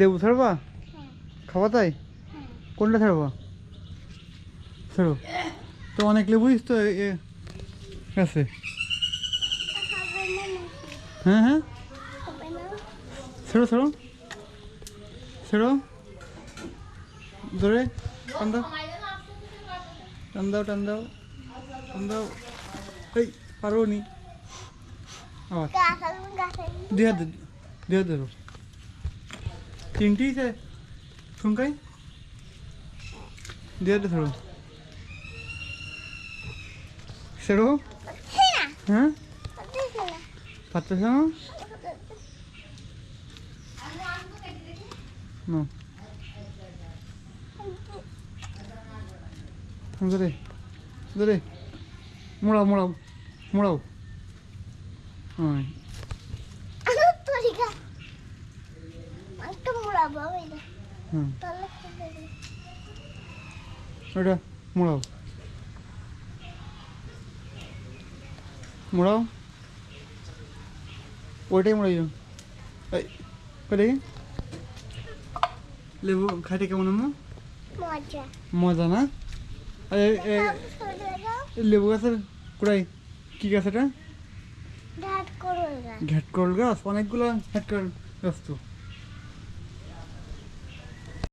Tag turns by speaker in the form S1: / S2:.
S1: লেবু ছাড়বা? খাওয়া তাই? কোনটা ছাড়বা? ছাড়ো। তো অনেক লেবুই তো আছে। হ্যাঁ হ্যাঁ। ছেড়ো ছেড়ো। ছেড়ো। ধরে, টান দাও। টান দাও টান দাও। টান দাও। এই, পারব নি। আবার। দুই হাত ধরো। चिंटी से ठुमकाई
S2: दे दे
S1: थोड़ा सरो हाँ पत्ते से ना दे दे दे
S2: मुड़ा मुड़ा मुड़ाओ हाँ এটা
S1: হ্যাঁ
S2: তাহলে হবে
S1: ওটা মোড়াও মোড়াও ওইটাই মোড়াইও এই কই দেখি লেবু খাইতে কেমন আম্মা
S2: মজা
S1: মজা না আর এ- এ-
S2: ছোট দাও
S1: এ লেবু গাছের কুড়াই কি গাছ এটা
S2: ঢাট করো না
S1: ঘ্যাট করল গাছ অনেকগুলো ঘ্যাট করল গাছ তো